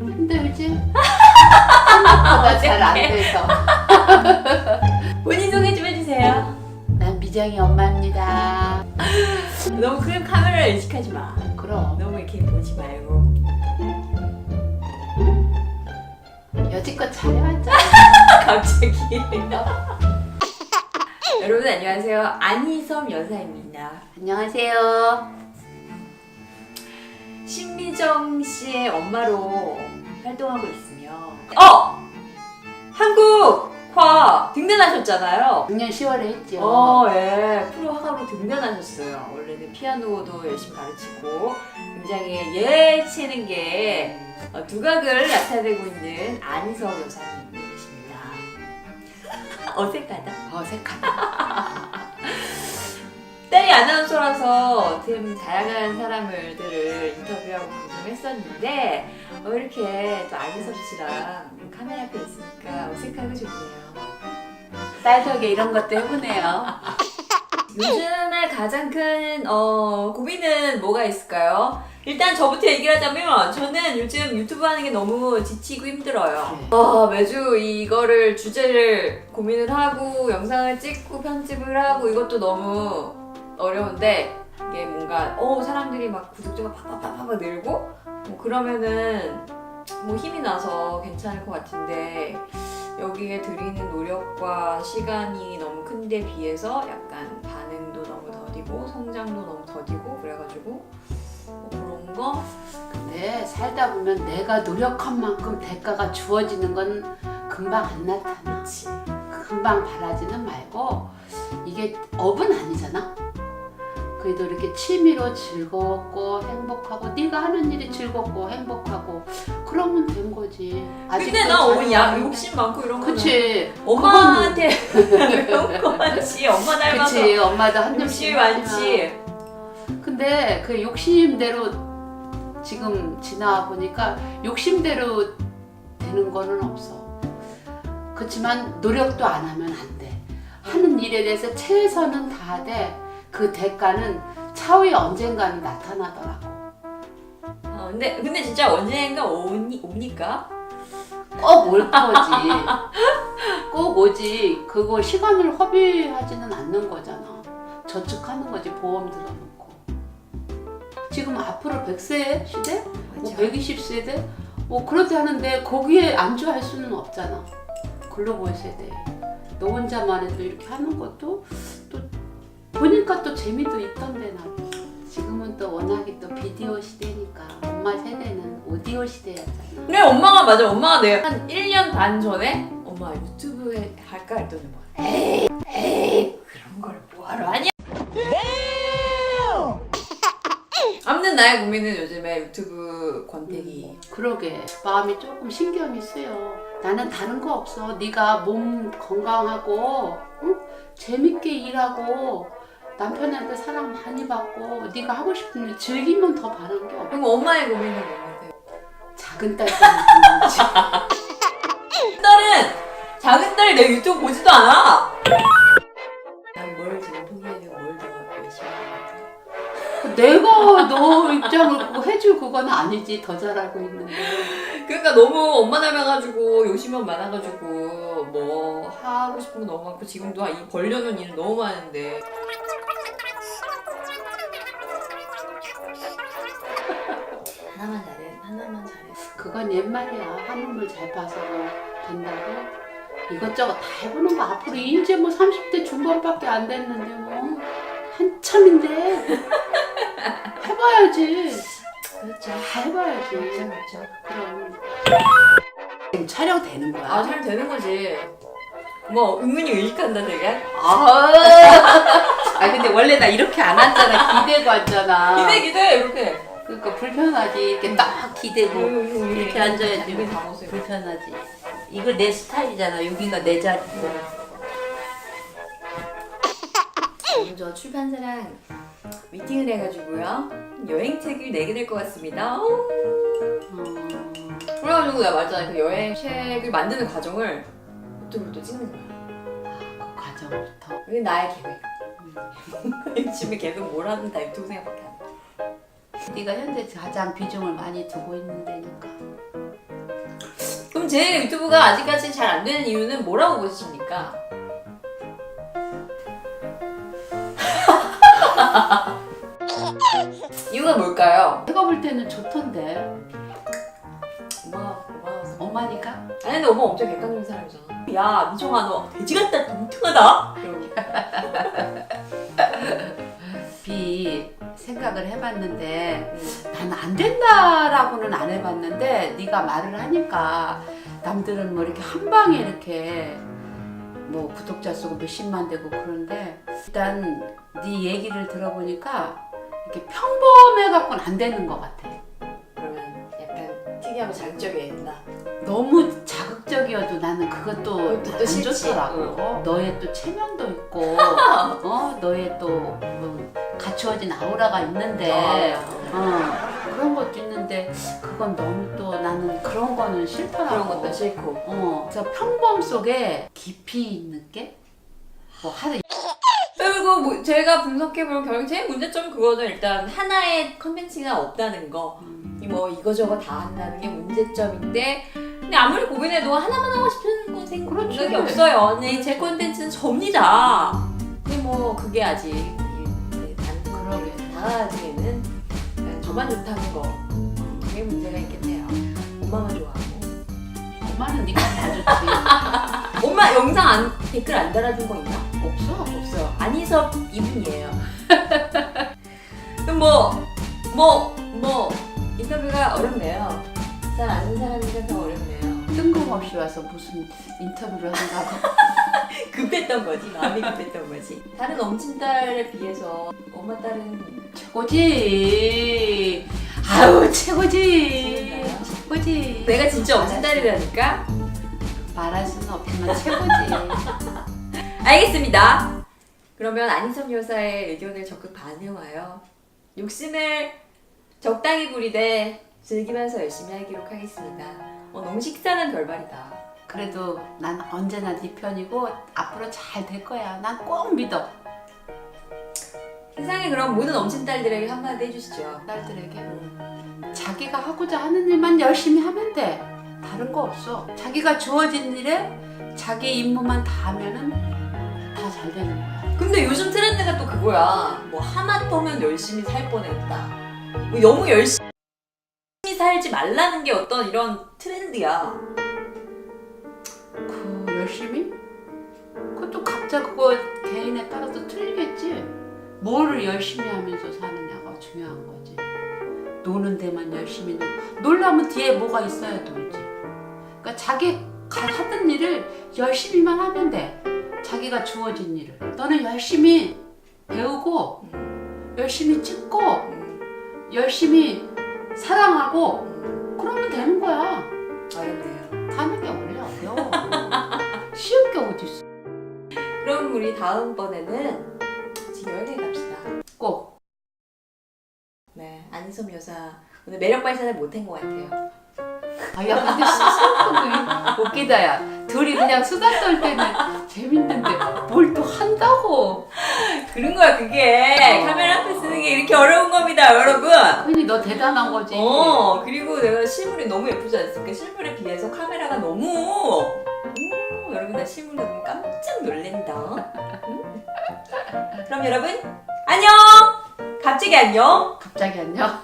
힘들지? 생각보다 잘안 돼서. 본인 소개 좀 해주세요. 난 미정이 엄마입니다. 너무 큰 카메라를 의식하지 마. 그럼 너무 이렇게 보지 말고. 여지껏 잘해왔잖아. 갑자기. 여러분 안녕하세요. 안희섬 여사입니다. 안녕하세요. 신미정 씨의 엄마로 활동하고 있으며 어! 한국화 등단하셨잖아요. 작년 10월에 했죠. 어, 예. 프로 화가로 등단하셨어요. 원래는 피아노도 열심히 가르치고 굉장히 게 어, 두각을 나타내고 있는 안희석 여사님이십니다. 어색하다. 어색하다. 딸이 아나운서라서 보면 다양한 사람들을 인터뷰하고 방송했었는데 어, 이렇게 또 안희섭 씨랑 카메라 앞에 있으니까 어색하고 좋네요. 딸 덕에 이런 것도 해보네요. 요즘에 가장 큰 어, 고민은 뭐가 있을까요? 일단 저부터 얘기를 하자면 저는 요즘 유튜브 하는 게 너무 지치고 힘들어요. 네. 아, 매주 이거를 주제를 고민을 하고 영상을 찍고 편집을 하고 이것도 너무 어려운데 이게 뭔가 어 사람들이 막 구독자가 팍팍팍팍 늘고 뭐 그러면은 뭐 힘이 나서 괜찮을 것 같은데 여기에 들이는 노력과 시간이 너무 큰데 비해서 약간 반응도 너무 더디고 성장도 너무 더디고 그래가지고 뭐 그런 거 근데 살다 보면 내가 노력한 만큼 대가가 주어지는 건 금방 안 나타나. 그렇지. 금방 바라지는 말고 이게 업은 아니잖아. 그래도 이렇게 취미로 즐겁고 행복하고 네가 하는 일이 즐겁고 행복하고 그러면 된 거지. 근데 나 오늘 야잘 욕심 많고 이런 거는 그치. 엄마한테 배운 거 많지 엄마 닮아서 그치. 엄마도 한 점씩 많지 근데 그 욕심대로 지금 지나 보니까 욕심대로 되는 거는 없어. 그렇지만 노력도 안 하면 안 돼. 하는 일에 대해서 최선은 다하되 그 대가는 차후에 언젠가는 나타나더라고. 어, 근데 근데 진짜 언젠가 오니, 옵니까? 꼭 올 거지. 꼭 오지. 그거 시간을 허비하지는 않는 거잖아. 저축하는 거지. 보험 들어놓고. 지금 앞으로 100세 시대? 뭐 맞아. 120세대? 뭐 그렇게 하는데 거기에 안주할 수는 없잖아. 글로벌 세대. 너 혼자만 해도 이렇게 하는 것도 또 보니까 또 재미도 있던데 나. 지금은 또 워낙에 또 비디오 시대니까 엄마 세대는 오디오 시대였잖아. 근데 엄마가 맞아 엄마가 내한 1년 반 전에 엄마 유튜브에 할까 했더니 뭐 에이 에이 그런 걸 뭐하러 하냐 아무튼 나의 고민은 요즘에 유튜브 권태기 그러게 마음이 조금 신경이 쓰여. 나는 다른 거 없어. 네가 몸 건강하고 응? 재밌게 일하고 남편한테 사랑 많이 받고 네가 하고 싶은 일 즐기면 더 바라는 게 없어. 그럼 엄마의 고민은 뭔데? 작은 딸 때문에 그런지. 딸은 작은 딸이 내 유튜브 보지도 않아 내가 너 입장을 그거 해줄 그건 아니지. 더 잘하고 있는데. 그러니까 너무 엄마 닮아가지고 욕심만 많아가지고 뭐 하고 싶은 거 너무 많고 지금도 이 벌려놓은 일은 너무 많은데 하나만 잘해 하나만 잘해 그건 옛말이야. 한우물 잘 봐서 된다고. 이것저것 다 해보는 거 앞으로 이제 뭐 30대 중반밖에 안 됐는데 뭐 한참인데 해봐야지. 그렇죠 다 해봐야지. 그렇죠 그렇죠 그럼 지금 촬영 되는 거야? 아 잘 되는 거지 뭐 은근히 의식한다 되게 아, 아 근데 원래 나 이렇게 안 앉잖아. 기대고 앉잖아. 기대 기대 이렇게 그러니까 불편하지. 이렇게 딱 기대고 이렇게 앉아야지. 여기 다 보세요 불편하지. 이거 내 스타일이잖아. 여기가 내 자리고. 저 출판사랑 미팅을 해가지고요 여행책을 내게 될 것 같습니다 어우, 음, 그래가지고 내가 말했잖아 그 여행책을 만드는 과정을 유튜브를 또 찍는 거야. 그 과정부터. 이게 나의 계획. 요즘에 계속 뭘 하든 다 유튜브 생각밖에 안 해. 네가 현재 가장 비중을 많이 두고 있는 데니까. 그럼 제 유튜브가 아직까지 잘 안 되는 이유는 뭐라고 보십니까? 이유가 뭘까요? 내가 볼 때는 좋던데. 엄마니까? 아니 근데 엄마 엄청 객관적인 사람이잖아. 야 미정아 너 돼지 같다. 이러고. 비 생각을 해봤는데 난 안 된다라고는 안 해봤는데 네가 말을 하니까 남들은 뭐 이렇게 한 방에 이렇게 뭐 구독자 수가 몇십만 되고 그런데 일단 네 얘기를 들어보니까 이렇게 평범해 갖고는 안 되는 것 같아. 그러면 약간 특이하고 자극적이어야 된다. 너무 자극적이어도 나는 그것도 그것도 또 안 싫지. 좋더라고. 너의 또 체면도 있고, 어 너의 또뭐 갖추어진 아우라가 있는데, 어 그런 것도 있는데 그건 너무 또 나는 그런 거는 싫더라고. 그런 것도 싫고. 어, 그래서 평범 속에 깊이 있는 게, 뭐 하루 뭐 제가 분석해볼 결국 제 문제점 그거죠. 일단 하나의 컨텐츠가 없다는 거. 이 뭐 이거저거 다 한다는 게 문제점인데 근데 아무리 고민해도 하나만 하고 싶은 건 생각이 그렇지. 없어요. 근데 제 콘텐츠는 접니다. 근데 뭐 그게 아직 이 단순하게 그러게. 나아지기에는 저만 좋다는 거 그게 문제가 있겠네요. 엄마만 좋아하고 엄마는 네가 다 좋지. 엄마 영상 안, 댓글 안 달아준 거 있나? 없어. 없어요. 안희섭 이분이에요. 뭐, 뭐, 뭐, 인터뷰가 어렵네요. 잘 아는 사람이니까 더 어렵네요. 뜬금없이 와서 무슨 인터뷰를 한다고. 급했던 거지, 마음이 급했던 거지. 다른 엄친딸에 비해서 엄마 딸은 최고지. 아우 최고지. 최고인가요? 최고지. 내가 진짜 엄친딸이라니까? 말할 수는 없지만 최고지. 알겠습니다. 그러면 안희섭 여사의 의견을 적극 반영하여 욕심을 적당히 부리되 즐기면서 열심히 하기로 하겠습니다. 어, 너무 식상한 결말이다. 그래도 난 언제나 네 편이고 앞으로 잘 될 거야. 난 꼭 믿어. 세상에 그럼 모든 엄친딸들에게 한마디 해주시죠. 딸들에게 자기가 하고자 하는 일만 열심히 하면 돼. 다른 거 없어. 자기가 주어진 일에 자기 임무만 다 하면은 다 잘 되는 거야. 근데 요즘 트렌드가 또 그거야. 뭐 하마터면 열심히 살 뻔했다. 뭐 너무 열심히 살지 말라는 게 어떤 이런 트렌드야. 그 열심히? 그것도 각자 그거 개인에 따라서 틀리겠지. 뭐를 열심히 하면서 사느냐가 중요한 거지. 노는 데만 열심히 놀. 놀라면 뒤에 뭐가 있어야 놀지. 그러니까 자기 가- 하던 일을 열심히만 하면 돼. 자기가 주어진 일을. 너는 열심히 배우고, 음, 열심히 찍고, 음, 열심히 사랑하고, 음. 그러면 되는 거야. 어렵네요. 사는 게 원래 어려워. 쉬운 게 어딨어. 그럼 우리 다음번에는 지금 여행에 갑시다. 꼭. 네, 안희섭 여사 오늘 매력 발산을 못한 것 같아요. 아, 야, 근데 수상도 웃기다, 야. 둘이 그냥 수다 떨 때는 재밌는데 뭘 또 한다고. 그런 거야 그게 어. 카메라 앞에 쓰는 게 이렇게 어려운 겁니다, 여러분. 괜히 너 대단한 거지. 어 그리고 내가 실물이 너무 예쁘지 않습니까? 실물에 비해서 카메라가 너무 오, 여러분 나 실물로 너무 깜짝 놀랜다. 음? 그럼 여러분 안녕. 갑자기 안녕. 갑자기 안녕.